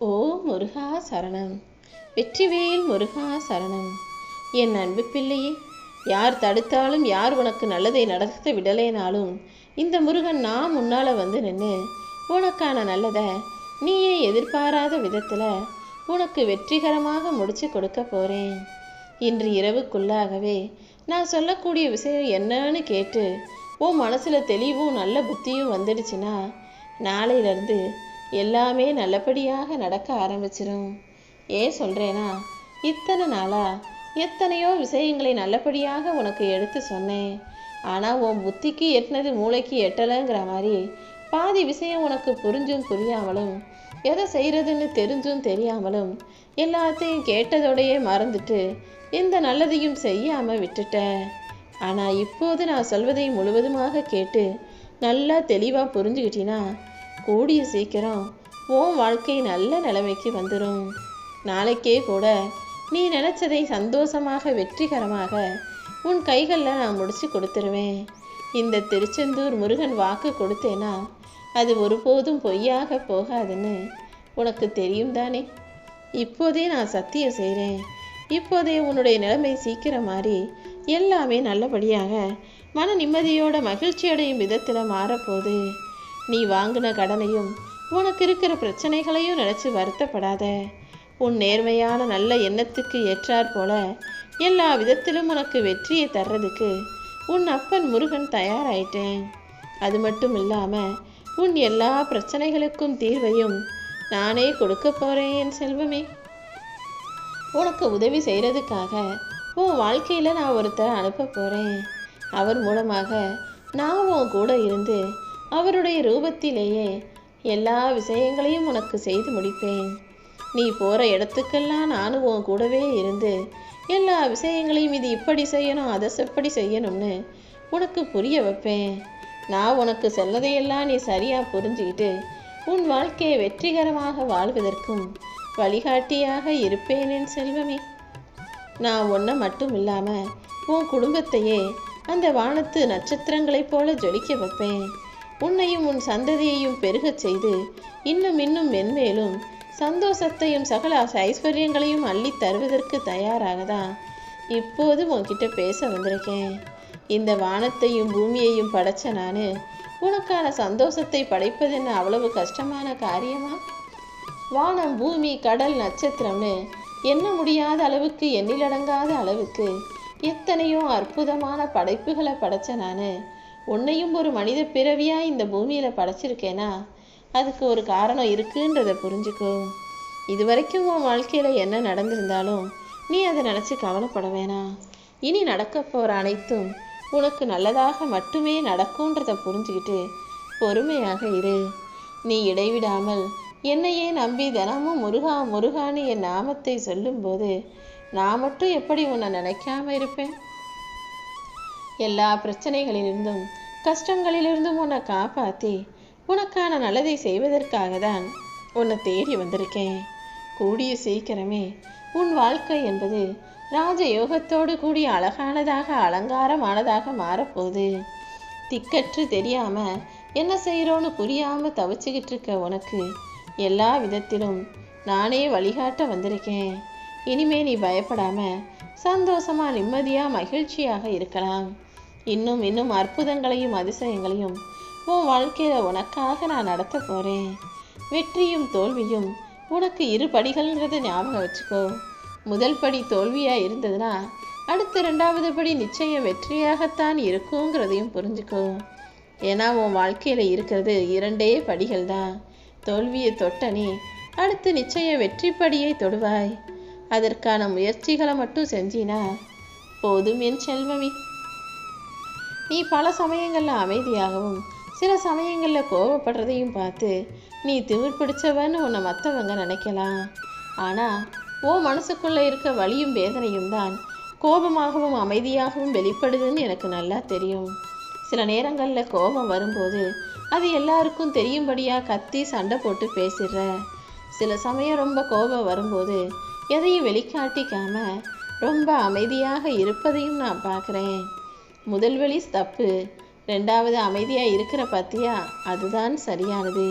ஓ முருகா சரணம். வெற்றிவேல் முருகா சரணம். என் அன்பு பிள்ளையே யார் தடுத்தாலும் யார் உனக்கு நல்லதை நடத்த விடலேனாலும் இந்த முருகன் நான் முன்னால் வந்து நின்று உனக்கான நல்லதை நீயே எதிர்பாராத விதத்தில் உனக்கு வெற்றிகரமாக முடிச்சு கொடுக்க போகிறேன் இன்று இரவுக்குள்ளாகவே நான் சொல்லக்கூடிய விஷயம் என்னன்னு கேட்டு உன் மனசில் தெளிவும் நல்ல புத்தியும் வந்துடுச்சுன்னா நாளையிலேருந்து எல்லாமே நல்லபடியாக நடக்க ஆரம்பிச்சிரும். ஏன் சொல்கிறேன்னா இத்தனை நாளாக எத்தனையோ விஷயங்களை நல்லபடியாக உனக்கு எடுத்து சொன்னேன். ஆனால் உன் புத்திக்கு எட்டினது மூளைக்கு எட்டலைங்கிற மாதிரி பாதி விஷயம் உனக்கு புரிஞ்சும் புரியாமலும் எதை செய்கிறதுன்னு தெரிஞ்சும் தெரியாமலும் எல்லாத்தையும் கேட்டதோடையே மறந்துட்டு எந்த நல்லதையும் செய்யாமல் விட்டுட்டேன் ஆனால் இப்போது நான் சொல்வதை முழுவதுமாக கேட்டு நல்லா தெளிவாக புரிஞ்சுக்கிட்டினா கூடிய சீக்கிரம் உன் வாழ்க்கை நல்ல நிலைமைக்கு வந்துடும் நாளைக்கே கூட நீ நினச்சதை சந்தோஷமாக வெற்றிகரமாக உன் கைகளில் நான் முடிச்சு கொடுத்துருவேன். இந்த திருச்செந்தூர் முருகன் வாக்கு கொடுத்தேனா அது ஒருபோதும் பொய்யாக போகாதுன்னு உனக்கு தெரியும் தானே? இப்போதே நான் சத்தியம் செய்கிறேன் இப்போதே உன்னுடைய நிலைமை சீக்கிரம் மாறி எல்லாமே நல்லபடியாக மன நிம்மதியோட மகிழ்ச்சியடையும் விதத்தில் மாறப்போகுது. நீ வாங்கின கடனையும் உனக்கு இருக்கிற பிரச்சனைகளையும் நினச்சி வருத்தப்படாத. உன் நேர்மையான நல்ல எண்ணத்துக்கு ஏற்றாற் போல எல்லா விதத்திலும் உனக்கு வெற்றியை தர்றதுக்கு உன் அப்பன் முருகன் தயாராயிட்டேன். அது மட்டும் இல்லாமல் உன் எல்லா பிரச்சனைகளுக்கும் தீர்வையும் நானே கொடுக்க போறேன் என் செல்வமே. உனக்கு உதவி செய்கிறதுக்காக உன் வாழ்க்கையில் நான் ஒருத்தர் அனுப்ப போகிறேன் அவர் மூலமாக நான் உன் கூட இருந்து அவருடைய ரூபத்திலேயே எல்லா விஷயங்களையும் உனக்கு செய்து முடிப்பேன். நீ போகிற இடத்துக்கெல்லாம் நானும் உன் கூடவே இருந்து எல்லா விஷயங்களையும் இது இப்படி செய்யணும் அதை செப்படி செய்யணும்னு உனக்கு புரிய வைப்பேன். நான் உனக்கு சொன்னதையெல்லாம் நீ சரியாக புரிஞ்சுக்கிட்டு உன் வாழ்க்கையை வெற்றிகரமாக வாழ்வதற்கும் வழிகாட்டியாக இருப்பேன் செல்வமே. நான் ஒன்றை மட்டும் இல்லாமல் உன் குடும்பத்தையே அந்த வானத்து நட்சத்திரங்களைப் போல ஜொலிக்க வைப்பேன். உன்னையும் உன் சந்ததியையும் பெருகச் செய்து இன்னும் இன்னும் மென்மேலும் சந்தோஷத்தையும் சகல ஐஸ்வர்யங்களையும் அள்ளி தருவதற்கு தயாராக தான் இப்போது உன்கிட்ட பேச வந்திருக்கேன். இந்த வானத்தையும் பூமியையும் படைச்ச நான் உனக்கான சந்தோஷத்தை படைப்பதென்ன அவ்வளவு கஷ்டமான காரியமா? வானம் பூமி கடல் நட்சத்திரம்னு எண்ண முடியாத அளவுக்கு எண்ணிலடங்காத அளவுக்கு எத்தனையோ அற்புதமான படைப்புகளை படைச்ச நான் உன்னையும் ஒரு மனித பிறவியா இந்த பூமியில படைச்சிருக்கேனா? அதுக்கு ஒரு காரணம் இருக்குன்றத புரிஞ்சுக்கோ. இது வரைக்கும் உன் வாழ்க்கையில என்ன நடந்திருந்தாலும் நீ அதை நினச்சி கவலைப்பட வேணாம். இனி நடக்க போற அனைத்தும் உனக்கு நல்லதாக மட்டுமே நடக்கும்ன்றத புரிஞ்சுக்கிட்டு பொறுமையாக இரு. நீ இடைவிடாமல் என்னையே நம்பி தினமும் முருகா முருகான்னு என் நாமத்தை சொல்லும்போது நான் மட்டும் எப்படி உன்னை நினைக்காம இருப்பேன்? எல்லா பிரச்சனைகளிலிருந்தும் கஷ்டங்களிலிருந்தும் உன்னை காப்பாற்றி உனக்கான நல்லதை செய்வதற்காக தான் உன்னை தேடி வந்திருக்கேன். கூடிய சீக்கிரமே உன் வாழ்க்கை என்பது ராஜ யோகத்தோடு கூடிய அழகானதாக அலங்காரமானதாக மாறப்போகுது. திக்கற்று தெரியாம என்ன செய்கிறோன்னு புரியாம தவிச்சுக்கிட்டு இருக்க உனக்கு எல்லா விதத்திலும் நானே வழிகாட்ட வந்திருக்கேன். இனிமே நீ பயப்படாம சந்தோஷமா நிம்மதியா மகிழ்ச்சியாக இருக்கலாம். இன்னும் இன்னும் அற்புதங்களையும் அதிசயங்களையும் உன் வாழ்க்கையில உனக்காக நான் நடத்த போறேன். வெற்றியும் தோல்வியும் உனக்கு இரு படிகள்ன்றதை ஞாபகம் வச்சுக்கோ. முதல் படி தோல்வியா இருந்ததுன்னா அடுத்த ரெண்டாவது படி நிச்சயம் வெற்றியாகத்தான் இருக்குங்கிறதையும் புரிஞ்சுக்கோ. ஏன்னா உன் வாழ்க்கையில இருக்கிறது இரண்டே படிகள் தான் தோல்வியை தொட்ட நீ அடுத்து நிச்சய வெற்றி படியை தொடுவாய். அதற்கான முயற்சிகளை மட்டும் செஞ்சினா போதும் என் செல்வமி. நீ பல சமயங்களில் அமைதியாகவும் சில சமயங்களில் கோவப்படுறதையும் பார்த்து நீ திமிர் பிடிச்சவன்னு உன்னை மற்றவங்க நினைக்கலாம். ஆனால் ஓ மனசுக்குள்ளே இருக்க வலியும் வேதனையும் தான் கோபமாகவும் அமைதியாகவும் வெளிப்படுதுன்னு எனக்கு நல்லா தெரியும். சில நேரங்களில் கோபம் வரும்போது அது எல்லாருக்கும் தெரியும்படியாக கத்தி சண்டை போட்டு பேசிடுற. சில சமயம் ரொம்ப கோபம் வரும்போது எதையும் வெளிக்காட்டிக்காம ரொம்ப அமைதியாக இருப்பதையும் நான் பார்க்குறேன். முதல் வழி தப்பு ரெண்டாவது அமைதியாக இருக்கிற பத்தியா? அதுதான் சரியானது.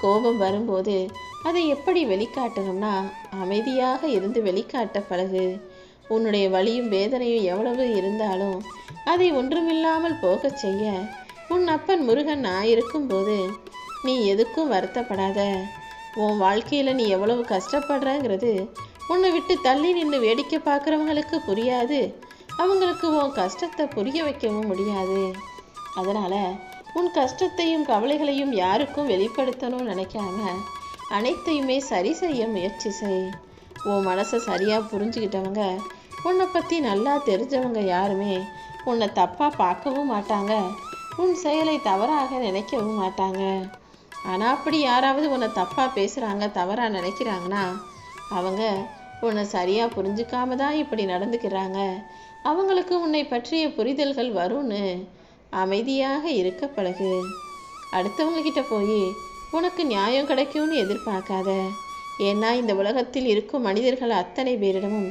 கோபம் வரும்போது அதை எப்படி வெளிக்காட்டணும்னா அமைதியாக இருந்து வெளிக்காட்ட பழகு. உன்னுடைய வலியும் வேதனையும் எவ்வளவு இருந்தாலும் அதை ஒன்றுமில்லாமல் போகச் செய்ய உன் அப்பன் முருகன் நான் இருக்கும்போது நீ எதுக்கும் வருத்தப்படாத. உன் வாழ்க்கையில் நீ எவ்வளவு கஷ்டப்படுறங்கிறது உன்னை விட்டு தள்ளி நின்று வேடிக்கை பார்க்குறவங்களுக்கு புரியாது. அவங்களுக்கு உன் கஷ்டத்தை புரிய வைக்கவும் முடியாது. அதனால் உன் கஷ்டத்தையும் கவலைகளையும் யாருக்கும் வெளிப்படுத்தணும்னு நினைக்காம அனைத்தையுமே சரி செய்ய முயற்சி செய். உன் மனசை சரியாக புரிஞ்சுக்கிட்டவங்க உன்னை பற்றி நல்லா தெரிஞ்சவங்க யாருமே உன்னை தப்பாக பார்க்கவும் மாட்டாங்க. உன் செயலை தவறாக நினைக்கவும் மாட்டாங்க. ஆனால் அப்படி யாராவது உன்னை தப்பாக பேசுகிறாங்க தவறாக நினைக்கிறாங்கன்னா அவங்க உன்னை சரியாக புரிஞ்சுக்காம தான் இப்படி நடந்துக்கிறாங்க. அவங்களுக்கு உன்னை பற்றிய புரிதல்கள் வரும்னு அமைதியாக இருக்க பழகு. அடுத்தவங்கக்கிட்ட போய் உனக்கு நியாயம் கிடைக்கும்னு எதிர்பார்க்காத. ஏன்னா இந்த உலகத்தில் இருக்கும் மனிதர்கள் அத்தனை பேரிடமும்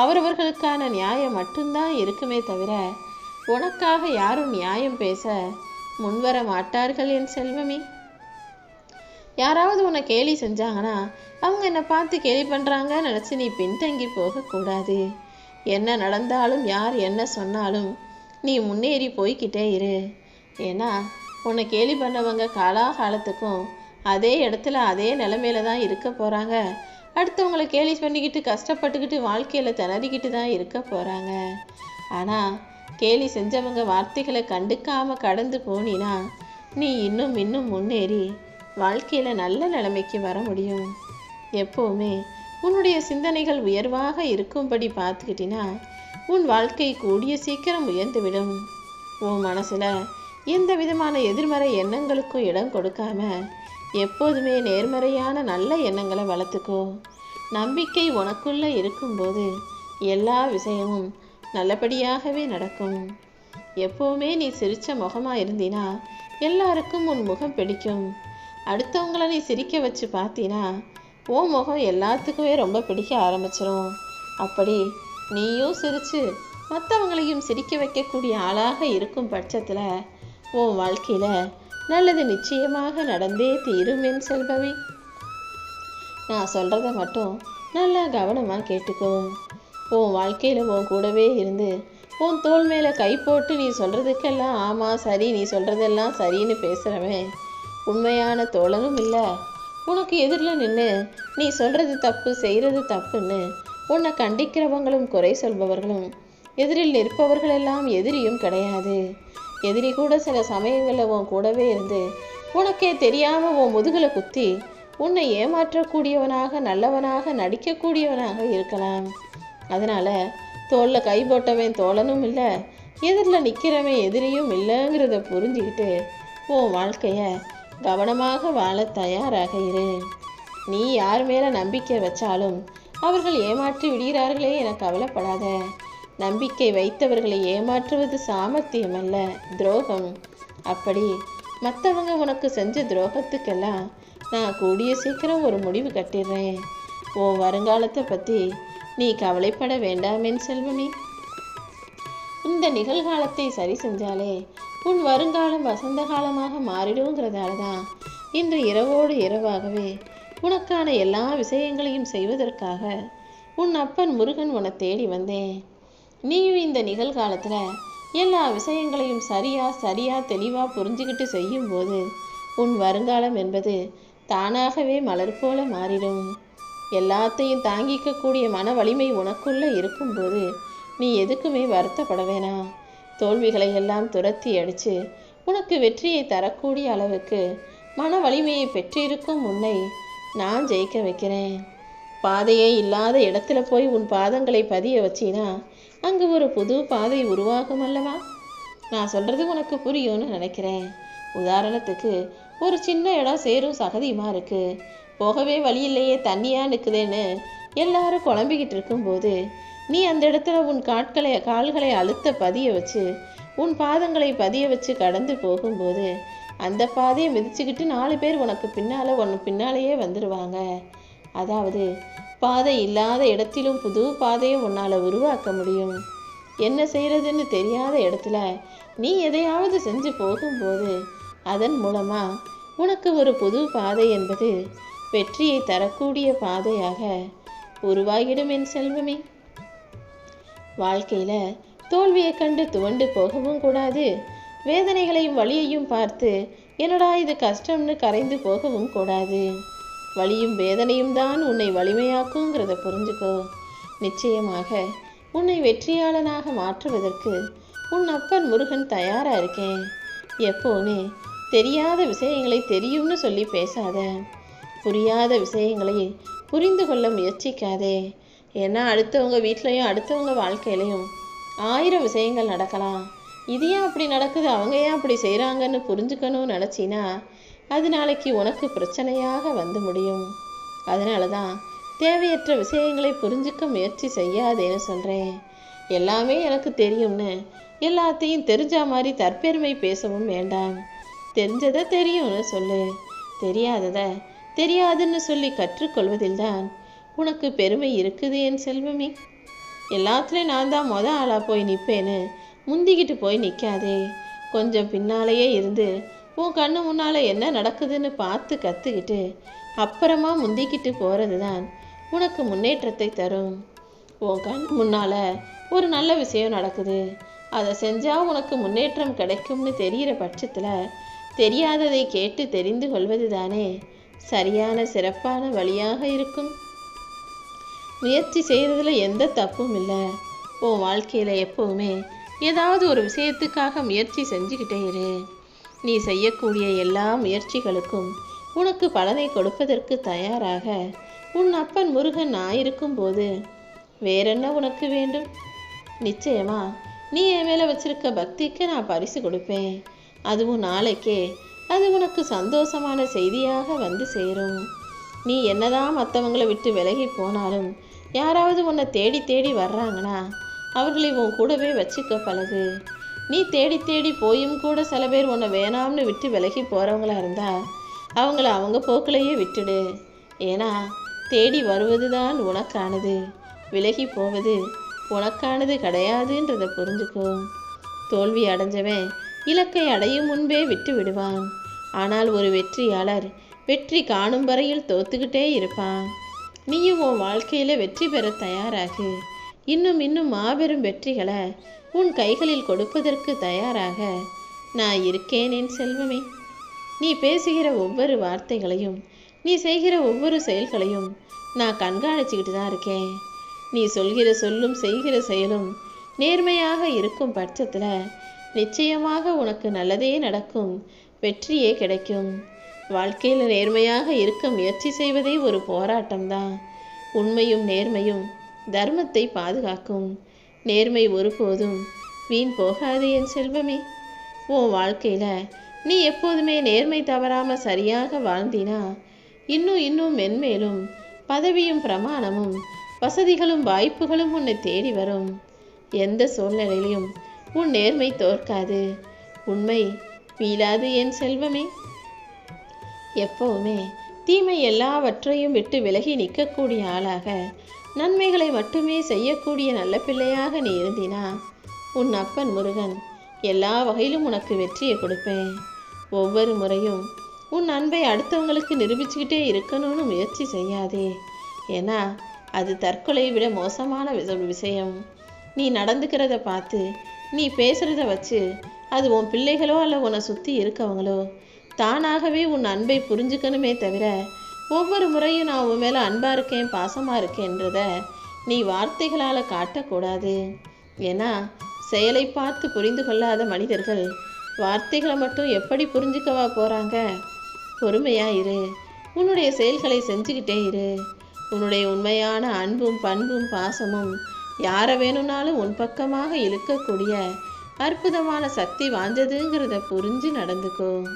அவரவர்களுக்கான நியாயம் மட்டும்தான் இருக்குமே தவிர உனக்காக யாரும் நியாயம் பேச முன்வர மாட்டார்கள் என் செல்வமே. யாராவது உன்னை கேலி செஞ்சாங்கன்னா அவங்க என்னை பார்த்து கேலி பண்ணுறாங்கன்னு நினச்சி நீ பின்தங்கி போகக்கூடாது. என்ன நடந்தாலும் யார் என்ன சொன்னாலும் நீ முன்னேறி போய்கிட்டே இரு. ஏன்னா உன்னை கேலி பண்ணவங்க காலாகாலத்துக்கும் அதே இடத்துல அதே நிலமையில தான் இருக்க போகிறாங்க அடுத்தவங்களை கேலி பண்ணிக்கிட்டு கஷ்டப்பட்டுக்கிட்டு வாழ்க்கையில் திணறிக்கிட்டு தான் இருக்க போகிறாங்க ஆனால் கேலி செஞ்சவங்க வார்த்தைகளை கண்டுக்காமல் கடந்து போனினா நீ இன்னும் இன்னும் முன்னேறி வாழ்க்கையில் நல்ல நிலைமைக்கு வர முடியும். எப்போவுமே உன்னுடைய சிந்தனைகள் உயர்வாக இருக்கும்படி பார்த்துக்கிட்டினா உன் வாழ்க்கை கூடிய சீக்கிரம் உயர்ந்துவிடும். உன் மனசில் எந்த விதமான எதிர்மறை எண்ணங்களுக்கும் இடம் கொடுக்காம எப்போதுமே நேர்மறையான நல்ல எண்ணங்களை வளர்த்துக்கோ. நம்பிக்கை உனக்குள்ளே இருக்கும்போது எல்லா விஷயமும் நல்லபடியாகவே நடக்கும். எப்போவுமே நீ சிரித்த முகமாக இருந்தினா எல்லாருக்கும் உன் முகம் பிடிக்கும். அடுத்தவங்கள நீ சிரிக்க வச்சு பார்த்தீனா உன் முகம் எல்லாத்துக்குமே ரொம்ப பிடிக்க ஆரம்பிச்சிடும் அப்படி நீயும் சிரித்து மற்றவங்களையும் சிரிக்க வைக்கக்கூடிய ஆளாக இருக்கும் பட்சத்தில் உன் வாழ்க்கையில் நல்லது நிச்சயமாக நடந்தே தீரும் என் செல்பவி நான் சொல்கிறத மட்டும் நல்லா கவனமாக கேட்டுக்கோ. உன் வாழ்க்கையில் உன் கூடவே இருந்து உன் தோள் மேலே கை போட்டு நீ சொல்கிறதுக்கெல்லாம் ஆமாம் சரி நீ சொல்கிறதெல்லாம் சரின்னு பேசுகிறவன் உண்மையான தோழனும் இல்லை. உனக்கு எதிரில் நின்று நீ சொல்கிறது தப்பு செய்கிறது தப்புன்னு உன்னை கண்டிக்கிறவங்களும் குறை சொல்பவர்களும் எதிரில் நிற்பவர்களெல்லாம் எதிரியும் கிடையாது. எதிரி கூட சில சமயங்களில் உன் கூடவே இருந்து உனக்கே தெரியாமல் உன் முதுகில் குத்தி உன்னை ஏமாற்றக்கூடியவனாக நல்லவனாக நடிக்கக்கூடியவனாக இருக்கலாம். அதனால் தோளில் கை போட்டவன் தோழனும் இல்லை எதிரில் நிற்கிறவன் எதிரியும் இல்லைங்கிறத புரிஞ்சுக்கிட்டு உன் வாழ்க்கையை கவனமாக வாழ தயாராக இரு. நீ யார் மேலே நம்பிக்கை வச்சாலும் அவர்கள் ஏமாற்றி விடுகிறார்களே என கவலைப்படாத. நம்பிக்கை வைத்தவர்களை ஏமாற்றுவது சாமர்த்தியம் அல்ல துரோகம். அப்படி மற்றவங்க உனக்கு செஞ்ச துரோகத்துக்கெல்லாம் நான் கூடிய சீக்கிரம் ஒரு முடிவு கட்டிடுறேன். உன் வருங்காலத்தை பற்றி நீ கவலைப்பட வேண்டாமேன் செல்வமே. இந்த நிகழ்காலத்தை சரி செஞ்சாலே உன் வருங்காலம் வசந்த காலமாக மாறிடுங்கிறதால தான் இன்று இரவோடு இரவாகவே உனக்கான எல்லா விஷயங்களையும் செய்வதற்காக உன் அப்பன் முருகன் உன்னை தேடி வந்தேன். நீயும் இந்த நிகழ்காலத்தில் எல்லா விஷயங்களையும் சரியா சரியா தெளிவாக புரிஞ்சுக்கிட்டு செய்யும்போது உன் வருங்காலம் என்பது தானாகவே மலர் போல மாறிடும். எல்லாத்தையும் தாங்கிக்கக்கூடிய மன வலிமை உனக்குள்ளே இருக்கும்போது நீ எதுக்குமே வருத்தப்பட வேணாம். தோல்விகளை எல்லாம் துரத்தி அடித்து உனக்கு வெற்றியை தரக்கூடிய அளவுக்கு மன வலிமையை பெற்றிருக்கும் உன்னை நான் ஜெயிக்க வைக்கிறேன். பாதையே இல்லாத இடத்துல போய் உன் பாதங்களை பதிய வச்சினா அங்கு ஒரு புது பாதை உருவாகும் அல்லவா? நான் சொல்கிறது உனக்கு புரியும்னு நினைக்கிறேன். உதாரணத்துக்கு ஒரு சின்ன இடம் சேரும் சகதியுமா இருக்கு? போகவே வழி இல்லையே தண்ணியா நிற்குதேன்னு எல்லாரும் குழம்பிக்கிட்டு இருக்கும்போது நீ அந்த இடத்துல உன் காட்களை கால்களை அழுத்த பதிய வச்சு உன் பாதங்களை பதிய வச்சு கடந்து போகும்போது அந்த பாதையை மிதிச்சுக்கிட்டு நாலு பேர் உனக்கு பின்னால் ஒன்று பின்னாலேயே வந்துடுவாங்க அதாவது பாதை இல்லாத இடத்திலும் புது பாதையை உன்னால் உருவாக்க முடியும். என்ன செய்கிறதுன்னு தெரியாத இடத்துல நீ எதையாவது செஞ்சு போகும்போது அதன் மூலமாக உனக்கு ஒரு புது பாதை என்பது வெற்றியை தரக்கூடிய பாதையாக உருவாகிடும் என் செல்வமே. வாழ்க்கையில் தோல்வியை கண்டு துவண்டு போகவும் கூடாது. வேதனைகளையும் வலியையும் பார்த்து என்னடா இது கஷ்டம்னு கரைந்து போகவும் கூடாது. வலியும் வேதனையும் தான் உன்னை வலிமையாக்குங்கிறத புரிஞ்சுக்கோ. நிச்சயமாக உன்னை வெற்றியாளனாக மாற்றுவதற்கு உன் அப்பன் முருகன் தயாராக இருக்கேன். எப்போவுமே தெரியாத விஷயங்களை தெரியும்னு சொல்லி பேசாத. புரியாத விஷயங்களை புரிந்து கொள்ள முயற்சிக்காதே. ஏன்னா அடுத்தவங்க வீட்லேயும் அடுத்தவங்க வாழ்க்கையிலையும் ஆயிரம் விஷயங்கள் நடக்கலாம். இது ஏன் அப்படி நடக்குது? அவங்க ஏன் அப்படி செய்கிறாங்கன்னு புரிஞ்சுக்கணும்னு நினச்சினா அது நாளைக்கு உனக்கு பிரச்சனையாக வந்து முடியும். அதனால தான் தேவையற்ற விஷயங்களை புரிஞ்சுக்க முயற்சி செய்யாதேன்னு சொல்கிறேன் எல்லாமே எனக்கு தெரியும்னு எல்லாத்தையும் தெரிஞ்ச மாதிரி தற்பெருமை பேசவும் வேண்டாம். தெரிஞ்சதை தெரியும்னு சொல்லு. தெரியாததை தெரியாதுன்னு சொல்லி கற்றுக்கொள்வதில்தான் உனக்கு பெருமை இருக்குது என் செல்வமே. எல்லாத்துலேயும் நான் தான் மொத ஆளாக போய் நிற்பேன்னு முந்திக்கிட்டு போய் நிற்காதே கொஞ்சம் பின்னாலேயே இருந்து உன் கண்ணு முன்னால் என்ன நடக்குதுன்னு பார்த்து கற்றுக்கிட்டு அப்புறமா முந்திக்கிட்டு போகிறது தான் உனக்கு முன்னேற்றத்தை தரும். உன் கண் முன்னால் ஒரு நல்ல விஷயம் நடக்குது. அதை செஞ்சால் உனக்கு முன்னேற்றம் கிடைக்கும்னு தெரிகிற பட்சத்தில் தெரியாததை கேட்டு தெரிந்து கொள்வது தானே சரியான சிறப்பான வழியாக இருக்கும். முயற்சி செய்கிறதுல எந்த தப்பும் இல்லை. உன் வாழ்க்கையில் எப்போவுமே ஏதாவது ஒரு விஷயத்துக்காக முயற்சி செஞ்சுக்கிட்டே இரு. நீ செய்யக்கூடிய எல்லா முயற்சிகளுக்கும் உனக்கு பலனை கொடுப்பதற்கு தயாராக. உன் அப்பன் முருகன் நான் இருக்கும்போது வேறென்ன உனக்கு வேண்டும்? நிச்சயமா நீ என் மேலே வச்சிருக்க பக்திக்கு நான் பரிசு கொடுப்பேன். அதுவும் நாளைக்கே அது உனக்கு சந்தோஷமான செய்தியாக வந்து சேரும். நீ என்னதான் மற்றவங்களை விட்டு விலகி போனாலும் யாராவது உன்னை தேடி தேடி வர்றாங்கன்னா அவர்களை உன் கூடவே வச்சுக்க பழகு. நீ தேடி தேடி போயும் கூட சில பேர் உன்னை வேணாம்னு விட்டு விலகி போகிறவங்களா இருந்தால் அவங்கள அவங்க போக்கிலேயே விட்டுடு. ஏன்னா தேடி வருவது தான் உனக்கானது. விலகி போவது உனக்கானது கிடையாதுன்றதை புரிஞ்சுக்கோ. தோல்வி அடைஞ்சவன் இலக்கை அடையும் முன்பே விட்டு விடுவான். ஆனால் ஒரு வெற்றியாளர் வெற்றி காணும் வரையில் தோத்துக்கிட்டே இருப்பான். நீயும் உன் வாழ்க்கையில் வெற்றி பெற தயாராகு. இன்னும் இன்னும் மாபெரும் வெற்றிகளை உன் கைகளில் கொடுப்பதற்கு தயாராக. நான் இருக்கேன் என் செல்வமே. நீ பேசுகிற ஒவ்வொரு வார்த்தைகளையும் நீ செய்கிற ஒவ்வொரு செயல்களையும் நான் கண்காணிச்சுக்கிட்டு தான் இருக்கேன். நீ சொல்கிற சொல்லும் செய்கிற செயலும் நேர்மையாக இருக்கும் பட்சத்தில் நிச்சயமாக உனக்கு நல்லதே நடக்கும் வெற்றியே கிடைக்கும். வாழ்க்கையில் நேர்மையாக இருக்க முயற்சி செய்வதே ஒரு போராட்டம்தான். உண்மையும் நேர்மையும் தர்மத்தை பாதுகாக்கும். நேர்மை ஒருபோதும் வீண் போகாது என் செல்வமே. உன் வாழ்க்கையில் நீ எப்போதுமே நேர்மை தவறாமல் சரியாக வாழ்ந்தினா இன்னும் இன்னும் மென்மேலும் பதவியும் பிரமாணமும் வசதிகளும் வாய்ப்புகளும் உன்னை தேடி வரும். எந்த சூழ்நிலையிலும் உன் நேர்மை தோற்காது. உண்மை மீளாது என் செல்வமே. எப்பவுமே தீமை எல்லாவற்றையும் விட்டு விலகி நிற்கக்கூடிய ஆளாக. நன்மைகளை மட்டுமே செய்யக்கூடிய நல்ல பிள்ளையாக நீ இருந்தினா உன் அப்பன் முருகன் எல்லா வகையிலும் உனக்கு வெற்றியை கொடுப்பேன். ஒவ்வொரு முறையும் உன் அன்பை அடுத்தவங்களுக்கு நிரூபிச்சுக்கிட்டே இருக்கணும்னு முயற்சி செய்யாதே. ஏன்னா அது தற்கொலையை விட மோசமான விஷ- விஷயம். நீ நடந்துக்கிறத பார்த்து நீ பேசுகிறத வச்சு அது உன் பிள்ளைகளோ அல்ல உன்னை சுற்றி இருக்கவங்களோ தானாகவே உன் அன்பை புரிஞ்சுக்கணுமே தவிர ஒவ்வொரு முறையும் நான் உன் மேலே அன்பாக இருக்கேன் பாசமாக இருக்கேன்றத நீ வார்த்தைகளால் காட்டக்கூடாது. ஏன்னா செயலை பார்த்து புரிந்து கொள்ளாத மனிதர்கள் வார்த்தைகளை மட்டும் எப்படி புரிஞ்சுக்கவா போகிறாங்க பொறுமையாக இரு. உன்னுடைய செயல்களை செஞ்சுக்கிட்டே இரு. உன்னுடைய உண்மையான அன்பும் பண்பும் பாசமும் யாரை வேணும்னாலும் உன் பக்கமாக இழுக்கக்கூடிய அற்புதமான சக்தி வாய்ந்ததுங்கிறத புரிஞ்சு நடந்துக்கும்